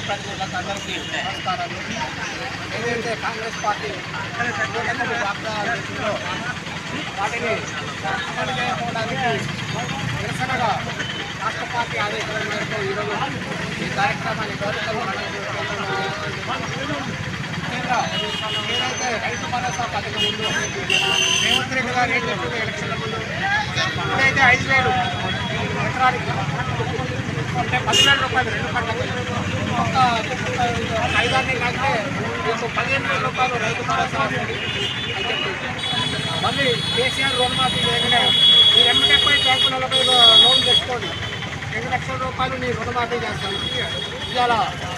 ప్రజలకు అందరికీ నమస్కారాలు ఏదైతే కాంగ్రెస్ పార్టీ వాగ్దానాలు వాటిని అమలు చేయకపోవడానికి నిరసనగా రాష్ట్ర పార్టీ ఆదేశాల మేరకు ఈరోజు ఈ కార్యక్రమాన్ని గౌరవ ఏదైతే రైతు భరోసా పథకం ఉందో రేవంత్ రెడ్డి గారు ఏం చెప్పిందో ఎలక్షన్ల ముందు ఇప్పుడైతే ఐదు వేలు ఎకరానికి అంటే పదివేల రూపాయలు రెండు పంటలు ఒక ఐదాన్ని రేపు పదిహేను వేల రూపాయలు రైతు భరోసా మళ్ళీ కేసీఆర్ రుణమాఫీ చేయగానే ఈ ఎమ్మెల్యే పోయి నలభై లోన్ తెచ్చుకోండి రెండు లక్షల రూపాయలు నీ రుణమాఫీ చేస్తాను ఇవాళ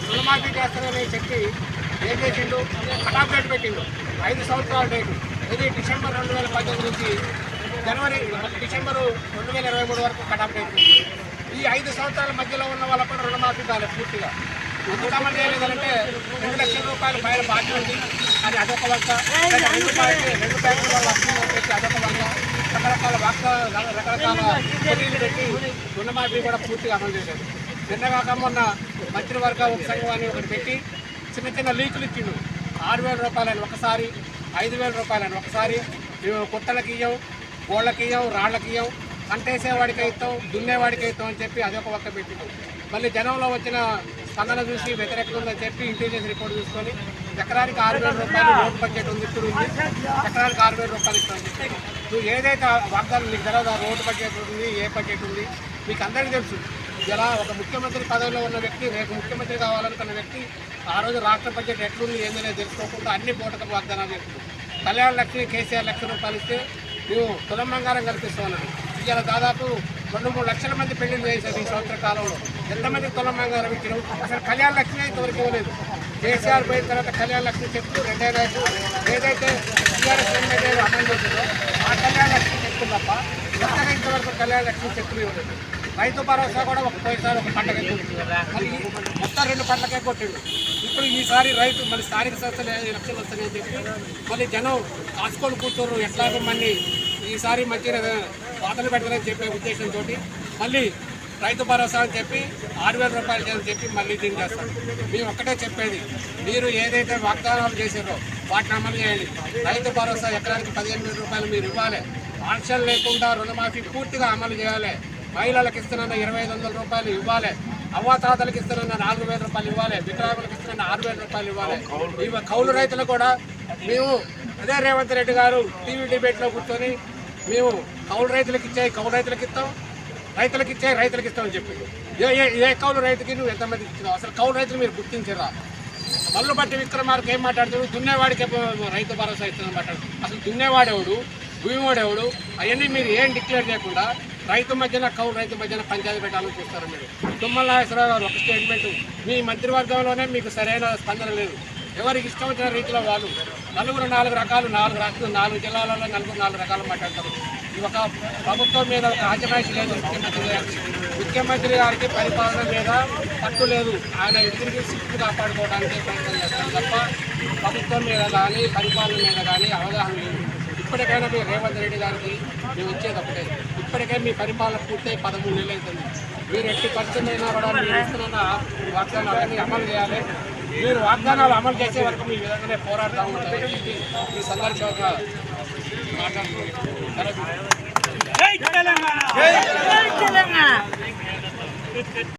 రుణమాఫీ చేస్తానని చెప్పి ఏం చేసిండు కటాఫ్ డేట్ పెట్టిండు ఐదు సంవత్సరాల డేటు ఇది డిసెంబర్ రెండు వేల పద్దెనిమిది నుంచి జనవరి డిసెంబరు రెండు వేల ఇరవై మూడు వరకు కటాఫ్ డేట్ ఈ ఐదు సంవత్సరాల మధ్యలో ఉన్న వాళ్ళకు కూడా రుణమాఫీ కాలేదు పూర్తిగా. ఎందుకు అమలు చేయలేదంటే రెండు లక్షల రూపాయల పైన బాకీ ఉంది. అది అదొక వంక. రెండు బ్యాంకు రెండు అప్పులు పెట్టి అదొక వంక. రకరకాల వాగ్దానాలు రకరకాల పోటీలు పెట్టి రుణమాఫీ కూడా పూర్తిగా అమలు చేయలేదు. నిన్నగాక మొన్న మంత్రివర్గ ఉపసంఘాన్ని ఒకటి పెట్టి చిన్న చిన్న లీకులు ఇచ్చిండు. ఆరు వేల రూపాయలని ఒకసారి ఐదు వేల రూపాయలని ఒకసారి మేము కుట్టలకి ఇయ్యం గోళ్ళకి ఇయ్యం రాళ్ళకి ఇయ్యం కంటేసేవాడికి ఇస్తాం దున్నేవాడికి ఇస్తాం అని చెప్పి అదొక ఒక్క పెట్టిండు. మళ్ళీ జనంలో వచ్చిన స్పందన చూసి వ్యతిరేకత ఉందని చెప్పి ఇంటెలిజెన్స్ రిపోర్ట్ చూసుకొని ఎకరానికి ఆరు వేల రూపాయలు రోడ్ బడ్జెట్ ఉంది ఇప్పుడు ఉంది. ఎకరానికి ఆరు వేల రూపాయలు ఇస్తాను. నువ్వు ఏదైతే వాగ్దానం నీకు తెలియదు రోడ్ బడ్జెట్ ఉంది ఏ బడ్జెట్ ఉంది మీకు అందరికీ తెలుసు. ఇలా ఒక ముఖ్యమంత్రి పదవిలో ఉన్న వ్యక్తి రేపు ముఖ్యమంత్రి కావాలనుకున్న వ్యక్తి ఆ రోజు రాష్ట్ర బడ్జెట్ ఎట్లుంది ఏందనేది తెలుసుకోకుండా అన్ని పూటకపు వాగ్దానాలు చేస్తుంది. కళ్యాణ లక్ష్మి కేసీఆర్ లక్ష రూపాయలు ఇస్తే నువ్వు తులం బంగారం కల్పిస్తున్నాను ఇలా దాదాపు రెండు మూడు లక్షల మంది పెళ్ళిళ్ళు చేశారు ఈ సంవత్సర కాలంలో. ఎంతమంది తులం బంగారం ఇచ్చినావు అసలు కళ్యాణ లక్ష్మి అయితే ఎవరికి ఇవ్వలేదు. కేసీఆర్ పోయిన తర్వాత కళ్యాణ లక్ష్మి చెప్తూ రెండేళ్ళకు ఏదైతే టీఆర్ఎస్ ఎమ్మెల్యే అమలు చేసిందో ఆ కళ్యాణ లక్ష్మి చెప్తుంది తప్ప కొత్తగా ఇంతవరకు కళ్యాణ లక్ష్మి చెప్పులు ఇవ్వలేదు రైతు భరోసా కూడా ఒక పోయినసారి ఒక పంటకే మళ్ళీ మొత్తం రెండు పంటలకే కొట్టిండు. ఇప్పుడు ఈసారి రైతు మళ్ళీ స్థానిక సంస్థలు ఎలక్షన్లు వస్తాయని చెప్పి మళ్ళీ జనం కాసుకొని కూర్చోరు. ఎట్లాగో మళ్ళీ ఈసారి మంచిగా వాతలు పెడతారని చెప్పే ఉద్దేశంతో మళ్ళీ రైతు భరోసా అని చెప్పి ఆరు వేల రూపాయలు చేయని చెప్పి మళ్ళీ దీన్ని చేస్తాం మేము ఒక్కటే చెప్పేది మీరు ఏదైతే వాగ్దానాలు చేశారో వాటిని అమలు చేయండి. రైతు భరోసా ఎకరానికి పదిహేను వేల రూపాయలు మీరు ఇవ్వాలి. ఆంక్షలు లేకుండా రుణమాఫీ పూర్తిగా అమలు చేయాలి. మహిళలకు ఇస్తున్న ఇరవై ఐదు వందల రూపాయలు ఇవ్వాలి. అవ్వాతాతలకు ఇస్తున్న నాలుగు వేల రూపాయలు ఇవ్వాలి. వికలాంగులకు ఇస్తున్న ఆరు వేల రూపాయలు ఇవ్వాలి. ఇవి కౌలు రైతులు కూడా మేము అదే రేవంత్ రెడ్డి గారు టీవీ డిబేట్లో కూర్చొని మేము కౌలు రైతులకు ఇచ్చాయి కౌలు రైతులకు ఇస్తాం. రైతులకు ఇచ్చాయి రైతులకు ఇస్తామని చెప్పి ఏ ఏ ఏ కౌలు రైతుకి నువ్వు ఎంతమంది ఇచ్చినావు? అసలు కౌలు రైతులు మీరు గుర్తించరా? మల్లు బట్టి విక్రమార్క ఏం మాట్లాడుతాడు దున్నేవాడికి రైతు భరోసా ఇస్తుందని మాట్లాడు అసలు దున్నేవాడెవడు? భూమివాడెవడు? అవన్నీ మీరు ఏం డిక్లేర్ చేయకుండా రైతు మధ్యన కౌలు రైతు మధ్యన పంచాయతీ పెట్టాలని చూస్తారు మీరు? తుమ్మల నాగేశ్వరరావు గారు ఒక స్టేట్మెంట్ మీ మంత్రివర్గంలోనే మీకు సరైన స్పందన లేదు. ఎవరికి ఇష్టం వచ్చిన రీతిలో వాళ్ళు నలుగురు నాలుగు రకాలు నాలుగు రాష్ట్రాలు నాలుగు జిల్లాలలో నలుగురు నాలుగు రకాలు మాట్లాడతారు. ఇది ఒక ప్రభుత్వం మీద ఒక ఆచమాయిషి లేదు ముఖ్యమంత్రి గారికి ముఖ్యమంత్రి గారికి పరిపాలన మీద పట్టు లేదు. ఆయన ఇద్దరికి సిక్కు కాపాడుకోవడానికి ప్రయత్నం చేస్తారు తప్ప ప్రభుత్వం మీద కానీ పరిపాలన మీద కానీ అవగాహన లేదు. ఇప్పటికైనా మీరు రేవంత్ రెడ్డి గారికి మేము ఇచ్చేది ఇప్పటికే మీ పరిపాలన పూర్తయి పదమూడు నెలలు అవుతుంది. మీరు ఎట్టి ఖర్చులైనా కూడా మీరు ఇస్తున్న వాగ్దానాలన్నీ అమలు చేయాలి. మీరు వాగ్దానాలు అమలు చేసే వరకు మీ విధంగానే పోరాడుతూ ఉంటారని చెప్పి ఈ సందర్భంగా మాట్లాడుతున్నాం.